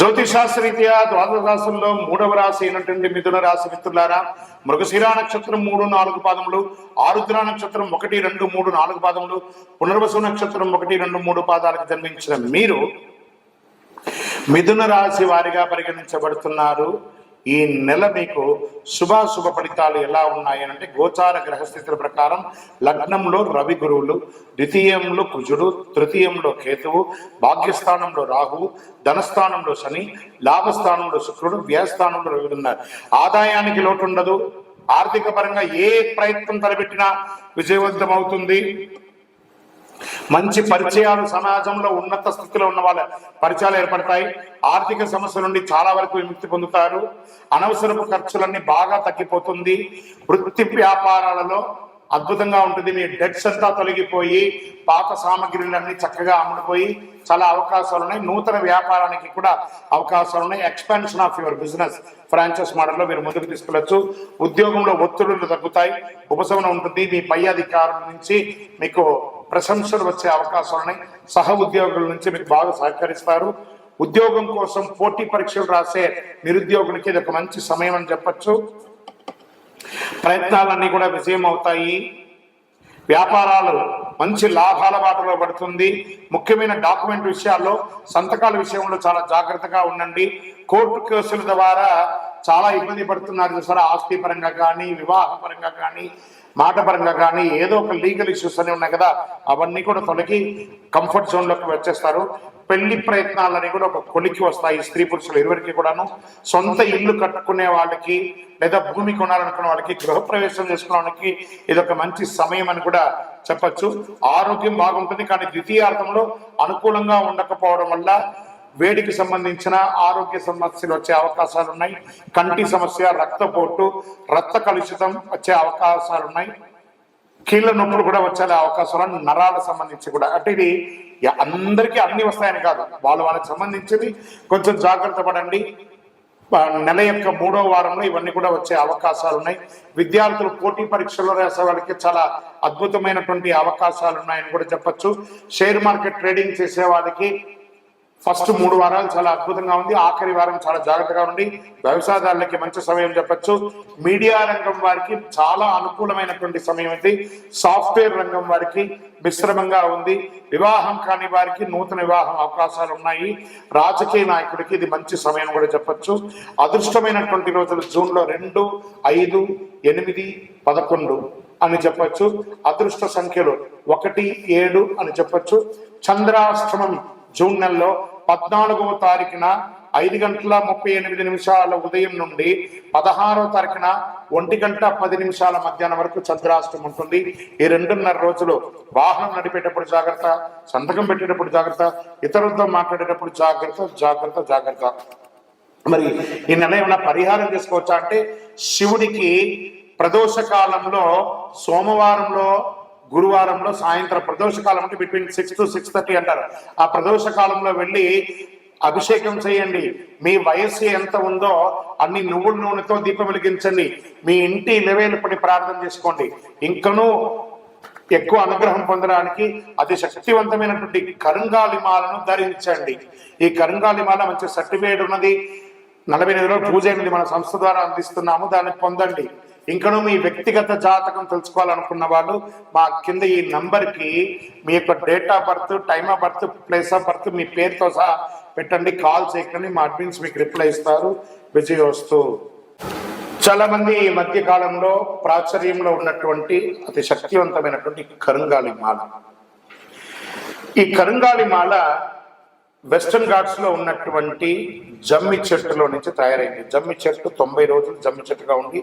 జ్యోతిషాస్త్రరీత్యా ద్వాదశ రాశుల్లో మూడవ రాశి అయినటువంటి మిథున రాశి మిత్రులారా మృగశిరా నక్షత్రం మూడు నాలుగు పాదములు ఆరుద్ర నక్షత్రం ఒకటి రెండు మూడు నాలుగు పాదములు పునర్వసు నక్షత్రం ఒకటి రెండు మూడు పాదాలకు జన్మించిన మీరు మిథున రాశి వారిగా పరిగణించబడుతున్నారు. ఈ నెల మీకు శుభాశుభ ఫలితాలు ఎలా ఉన్నాయి అంటే గోచార గ్రహస్థితుల ప్రకారం లగ్నంలో రవి గురువులు ద్వితీయంలో కుజుడు తృతీయంలో కేతువు భాగ్యస్థానంలో రాహువు ధనస్థానంలో శని లాభస్థానంలో శుక్రుడు వ్యయస్థానంలో రవి ఉన్నారు. ఆదాయానికి లోటు ఉండదు ఆర్థిక పరంగా ఏ ప్రయత్నం తలపెట్టినా విజయవంతం అవుతుంది. మంచి పరిచయాలు సమాజంలో ఉన్నత స్థితిలో ఉన్న వాళ్ళ పరిచయాలు ఏర్పడతాయి. ఆర్థిక సమస్య నుండి చాలా వరకు విముక్తి పొందుతారు. అనవసరపు ఖర్చులన్నీ బాగా తగ్గిపోతుంది. వృత్తి వ్యాపారాలలో అద్భుతంగా ఉంటుంది. మీ డెట్స్ అంతా తొలగిపోయి పాత సామగ్రిలన్నీ చక్కగా అమ్ముడుపోయి చాలా అవకాశాలు ఉన్నాయి నూతన వ్యాపారానికి కూడా అవకాశాలు ఉన్నాయి expansion of your business franchise మోడల్లో మీరు ముందుకు తీసుకెళ్ళచ్చు. ఉద్యోగంలో ఒత్తిడులు తగ్గుతాయి. ఉపశమనం ఉంటుంది. మీ పై అధికారుల నుంచి మీకు ప్రశంసలు వచ్చే అవకాశాలు ఉన్నాయి సహ ఉద్యోగుల నుంచి మీకు బాగా సహకరిస్తారు. ఉద్యోగం కోసం పోటీ పరీక్షలు రాసే నిరుద్యోగులకి ఇది ఒక మంచి సమయం అని చెప్పొచ్చు. ప్రయత్నాలన్నీ కూడా విజయం అవుతాయి. వ్యాపారాలు మంచి లాభాల బాటలో పడుతుంది. ముఖ్యమైన డాక్యుమెంట్ విషయాల్లో సంతకాల విషయంలో చాలా జాగ్రత్తగా ఉండండి. కోర్టు కేసుల ద్వారా చాలా ఇబ్బంది పడుతున్నారు చూసారా ఆస్తి పరంగా కానీ వివాహ పరంగా కానీ మాట పరంగా కానీ ఏదో ఒక లీగల్ ఇష్యూస్ అని ఉన్నాయి కదా అవన్నీ కూడా తొలగి కంఫర్ట్ జోన్లోకి వచ్చేస్తారు. పెళ్ళి ప్రయత్నాలని కూడా ఒక కొలికి వస్తాయి స్త్రీ పురుషులు ఇరువురికి కూడాను. సొంత ఇల్లు కట్టుకునే వాళ్ళకి లేదా భూమి కొనాలనుకునే వాళ్ళకి గృహప్రవేశం చేసుకోవడానికి ఇది ఒక మంచి సమయం అని కూడా చెప్పచ్చు. ఆరోగ్యం బాగుంటుంది కానీ ద్వితీయార్థంలో అనుకూలంగా ఉండకపోవడం వల్ల వేడికి సంబంధించిన ఆరోగ్య సమస్యలు వచ్చే అవకాశాలు ఉన్నాయి కంటి సమస్య రక్తపోటు రక్త కలుషితం వచ్చే అవకాశాలు ఉన్నాయి కీళ్ళ నొప్పులు కూడా వచ్చే అవకాశాలు నరాలకు సంబంధించి కూడా. అంటే ఇది అందరికీ అన్ని వస్తాయని కాదు. వాళ్ళు వాళ్ళకి సంబంధించింది కొంచెం జాగ్రత్త పడండి. నెల యొక్క మూడో వారంలో ఇవన్నీ కూడా వచ్చే అవకాశాలు ఉన్నాయి. విద్యార్థులు పోటీ పరీక్షల్లో రాసే వాళ్ళకి చాలా అద్భుతమైనటువంటి అవకాశాలు ఉన్నాయని కూడా చెప్పొచ్చు. షేర్ మార్కెట్ ట్రేడింగ్ చేసే వాళ్ళకి ఫస్ట్ మూడు వారాలు చాలా అద్భుతంగా ఉంది. ఆఖరి వారం చాలా జాగ్రత్తగా ఉంది వ్యవసాయదారులకి మంచి సమయం చెప్పొచ్చు. మీడియా రంగం వారికి చాలా అనుకూలమైనటువంటి సమయం ఇది. సాఫ్ట్వేర్ రంగం వారికి మిశ్రమంగా ఉంది. వివాహం కాని వారికి నూతన వివాహం అవకాశాలు ఉన్నాయి. రాజకీయ నాయకుడికి ఇది మంచి సమయం కూడా చెప్పొచ్చు. అదృష్టమైనటువంటి రోజులు జూన్లో రెండు ఐదు ఎనిమిది పదకొండు అని చెప్పొచ్చు. అదృష్ట సంఖ్యలు ఒకటి ఏడు అని చెప్పొచ్చు. చంద్రాష్టమం జూన్ నెలలో పద్నాలుగవ తారీఖున ఐదు గంటల ముప్పై ఎనిమిది నిమిషాల ఉదయం నుండి పదహారవ తారీఖున ఒంటి గంట పది నిమిషాల మధ్యాహ్నం వరకు చంద్రాష్టం ఉంటుంది. ఈ రెండున్నర రోజులు వాహనం నడిపేటప్పుడు జాగ్రత్త సంతకం పెట్టేటప్పుడు జాగ్రత్త ఇతరులతో మాట్లాడేటప్పుడు జాగ్రత్త జాగ్రత్త జాగ్రత్త. మరి ఈ నెల ఏమైనా పరిహారం చేసుకోవచ్చా అంటే శివుడికి ప్రదోష కాలంలో సోమవారంలో గురువారంలో సాయంత్రం ప్రదోష కాలం అంటే between six to six thirty అంటారు. ఆ ప్రదోష కాలంలో వెళ్ళి అభిషేకం చేయండి. మీ వయస్సు ఎంత ఉందో అన్ని నువ్వుల నూనెతో దీపం వెలిగించండి. మీ ఇంటి లెవెల్పడి ప్రార్థన చేసుకోండి. ఇంకనూ ఎక్కువ అనుగ్రహం పొందడానికి అతి శక్తివంతమైనటువంటి కరుంగాలిమాలను ధరించండి. ఈ కరుంగాలిమాల మంచి సర్టిఫికేట్ ఉన్నది. నలభై ఎనిమిది రోజులు పూజ అయినది మన సంస్థ ద్వారా అందిస్తున్నాము. దాన్ని పొందండి. ఇంకను మీ వ్యక్తిగత జాతకం తెలుసుకోవాలనుకున్న వాళ్ళు మా కింద ఈ నంబర్కి మీ యొక్క date of birth time of birth place of birth మీ పేరుతో సహా పెట్టండి కాల్ చేయకండి మా అడ్మిన్స్ మీకు రిప్లై ఇస్తారు. విజయ చాలా మంది ఈ మధ్య కాలంలో ప్రాచుర్యంలో ఉన్నటువంటి అతి శక్తివంతమైనటువంటి కరుంగాలి మాల. ఈ కరుంగాలి మాల వెస్టర్న్ ఘాట్స్లో ఉన్నటువంటి జమ్మి చెట్టులో నుంచి తయారైంది. జమ్మి చెట్టు తొంభై రోజులు జమ్మి చెట్టుగా ఉండి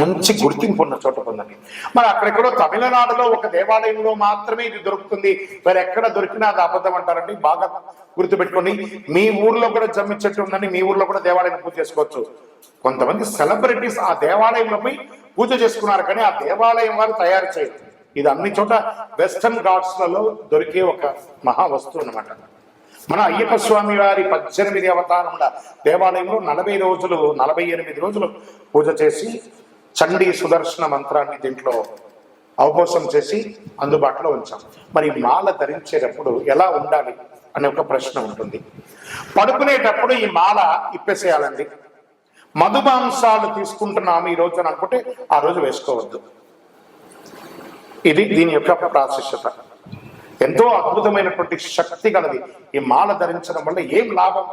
మంచి గుర్తింపు ఉన్న చోట పొందండి. మరి అక్కడెక్కడో తమిళనాడులో ఒక దేవాలయంలో మాత్రమే ఇది దొరుకుతుంది. మరి ఎక్కడ దొరికినా అది అబద్ధం అంటారండి. బాగా గుర్తుపెట్టుకోండి. మీ ఊర్లో కూడా జమ్మి చెట్టు ఉందని మీ ఊర్లో కూడా దేవాలయం పూజ చేసుకోవచ్చు. కొంతమంది సెలబ్రిటీస్ ఆ దేవాలయంలో పోయి పూజ చేసుకున్నారు కానీ ఆ దేవాలయం వారు తయారు చేయరు. ఇది అన్ని చోట వెస్టర్న్ ఘాట్స్లలో దొరికే ఒక మహా వస్తువు అన్నమాట. మన అయ్యప్ప స్వామి వారి పద్దెనిమిది అవతారముల దేవాలయంలో నలభై రోజులు నలభై ఎనిమిది రోజులు పూజ చేసి చండీ సుదర్శన మంత్రాన్ని దీంట్లో అవబోసం చేసి అందుబాటులో ఉంచాం. మరి మాల ధరించేటప్పుడు ఎలా ఉండాలి అనే ఒక ప్రశ్న ఉంటుంది. పడుకునేటప్పుడు ఈ మాల ఇప్పేసేయాలండి. మధుమాంసాలు తీసుకుంటున్నాము ఈ రోజు అనుకుంటే ఆ రోజు వేసుకోవద్దు. ఇది దీని యొక్క ప్రాశిష్యత ఎంతో అద్భుతమైనటువంటి శక్తి గలది. ఈ మాల ధరించడం వల్ల ఏం లాభం?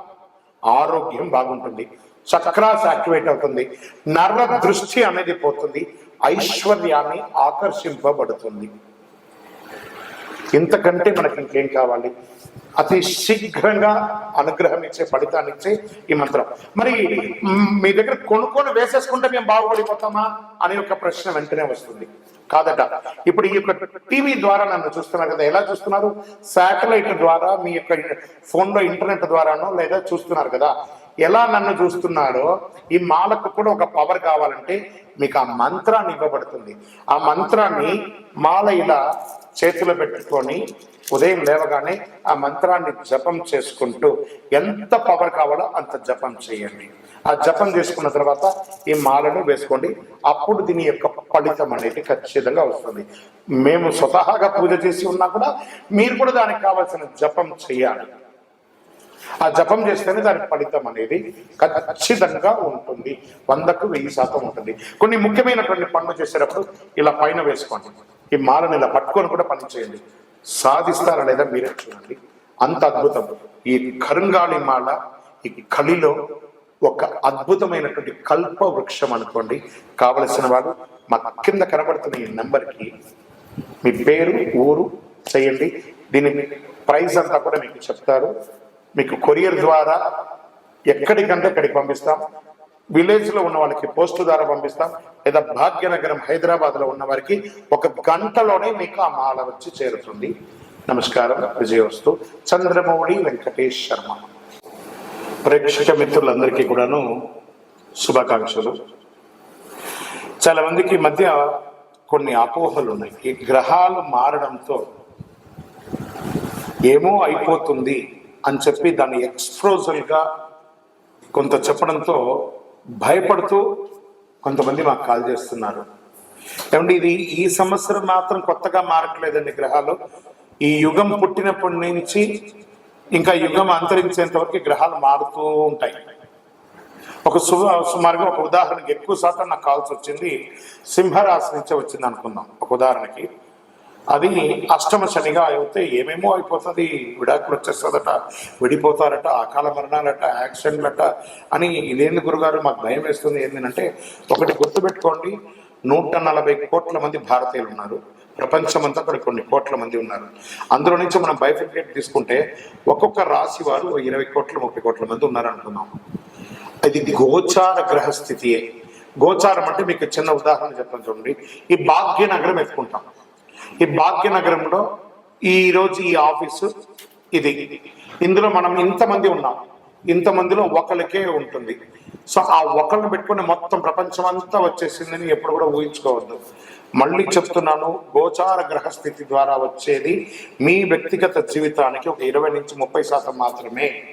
ఆరోగ్యం బాగుంటుంది. చక్రాస్ యాక్టివేట్ అవుతుంది. నర్వ దృష్టి అనేది పోతుంది. ఐశ్వర్యాన్ని ఆకర్షింపబడుతుంది. ఇంతకంటే మనకి ఇంకేం కావాలి? అతి శీఘ్రంగా అనుగ్రహం ఇచ్చే ఫలితాన్ని ఇచ్చే ఈ మంత్రం. మరి మీ దగ్గర కొనుక్కొని వేసేసుకుంటే మేము బాగుపడిపోతామా అనే ఒక ప్రశ్న వెంటనే వస్తుంది. కాదట. ఇప్పుడు ఈ యొక్క టీవీ ద్వారా నన్ను చూస్తున్నారు కదా ఎలా చూస్తున్నారు? శాటిలైట్ ద్వారా మీ యొక్క ఫోన్లో ఇంటర్నెట్ ద్వారానో లేదా చూస్తున్నారు కదా. ఎలా నన్ను చూస్తున్నాడో ఈ మాలకు కూడా ఒక పవర్ కావాలంటే మీకు ఆ మంత్రాన్ని ఇవ్వబడుతుంది. ఆ మంత్రాన్ని మాల ఇలా చేతిలో పెట్టుకొని ఉదయం లేవగానే ఆ మంత్రాన్ని జపం చేసుకుంటూ ఎంత పవర్ కావాలో అంత జపం చేయండి. ఆ జపం చేసుకున్న తర్వాత ఈ మాలను వేసుకోండి. అప్పుడు దీని యొక్క ఫలితం అనేది ఖచ్చితంగా వస్తుంది. మేము స్వతహాగా పూజ చేసి ఉన్నా కూడా మీరు కూడా దానికి కావాల్సిన జపం చేయాలి. ఆ జపం చేస్తేనే దాని ఫలితం అనేది ఖచ్చితంగా ఉంటుంది. వందకు వెయ్యి శాతం ఉంటుంది. కొన్ని ముఖ్యమైనటువంటి పనులు చేసేటప్పుడు ఇలా పైన వేసుకోండి. ఈ మాలను ఇలా పట్టుకొని కూడా పని చేయండి. సాధిస్తారా లేదా మీరే చూడండి. అంత అద్భుతం. ఈ కరుంగాళి మాల ఈ కలిలో ఒక అద్భుతమైనటువంటి కల్ప వృక్షం అనుకోండి. కావలసిన వాడు మా కింద కనబడుతున్న ఈ నెంబర్కి మీ పేరు ఊరు చేయండి దీని ప్రైజ్ అంతా కూడా మీకు చెప్తారు. మీకు కొరియర్ ద్వారా ఎక్కడికంటే అక్కడికి పంపిస్తాం. విలేజ్లో ఉన్న వాళ్ళకి పోస్ట్ ద్వారా పంపిస్తాం. లేదా భాగ్యనగరం హైదరాబాద్లో ఉన్న వారికి ఒక గంటలోనే మీకు ఆ మాల వచ్చి చేరుతుంది. నమస్కారం. విజయవస్తు. చంద్రమౌళి వెంకటేష్ శర్మ. ప్రేక్షక మిత్రులందరికీ కూడాను శుభాకాంక్షలు. చాలా మందికి మధ్య కొన్ని అపోహలు ఉన్నాయి. ఈ గ్రహాలు మారడంతో ఏమో అయిపోతుంది. అని చెప్పి దాన్ని ఎక్స్ప్రోజల్గా కొంత చెప్పడంతో భయపడుతూ కొంతమంది మాకు కాల్ చేస్తున్నారు. ఏమంటే ఇది ఈ సంవత్సరం మాత్రం కొత్తగా మారట్లేదండి గ్రహాలు. ఈ యుగం పుట్టినప్పటి నుంచి ఇంకా యుగం అంతరించేంత వరకు గ్రహాలు మారుతూ ఉంటాయి. ఒక సు సుమారుగా ఒక ఉదాహరణకి ఎక్కువ శాతం నాకు కావాల్సి వచ్చింది సింహరాశి నుంచే వచ్చింది అనుకుందాం. ఒక ఉదాహరణకి అది అష్టమ శనిగా అయితే ఏమేమో అయిపోతుంది. విడాకులు వచ్చేస్తుందట విడిపోతారట అకాల మరణాలట యాక్సిడెంట్లట అని ఇదేంది గురుగారు? మాకు భయం వేస్తుంది. ఏంటంటే ఒకటి గుర్తుపెట్టుకోండి నూట నలభై కోట్ల మంది భారతీయులు ఉన్నారు. ప్రపంచమంతా కూడా కొన్ని కోట్ల మంది ఉన్నారు. అందులో నుంచి మనం బైఫికేట్ తీసుకుంటే ఒక్కొక్క రాశి వారు ఇరవై కోట్ల ముప్పై కోట్ల మంది ఉన్నారు అనుకుందాం అది గోచార గ్రహస్థితియే. గోచారం అంటే మీకు చిన్న ఉదాహరణ చెప్పండి చూడండి. ఈ భాగ్యనగరం ఎత్తుకుంటాం. ఈ భాగ్యనగరంలో ఈ రోజు ఈ ఆఫీసు ఇది. ఇందులో మనం ఇంతమంది ఉన్నాం. ఇంతమందిలో ఒకరికే ఉంటుంది. సో ఆ ఒకరిని పెట్టుకుని మొత్తం ప్రపంచం అంతా వచ్చేసిందని ఎప్పుడు కూడా ఊహించుకోవద్దు. మళ్ళీ చెప్తున్నాను గోచార గ్రహస్థితి ద్వారా వచ్చేది మీ వ్యక్తిగత జీవితానికి ఒక ఇరవై నుంచి ముప్పై శాతం మాత్రమే.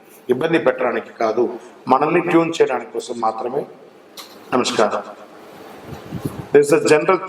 ఇబ్బంది పెట్టడానికి కాదు మనల్ని ట్యూన్ చేయడానికి కోసం మాత్రమే. నమస్కారం. This general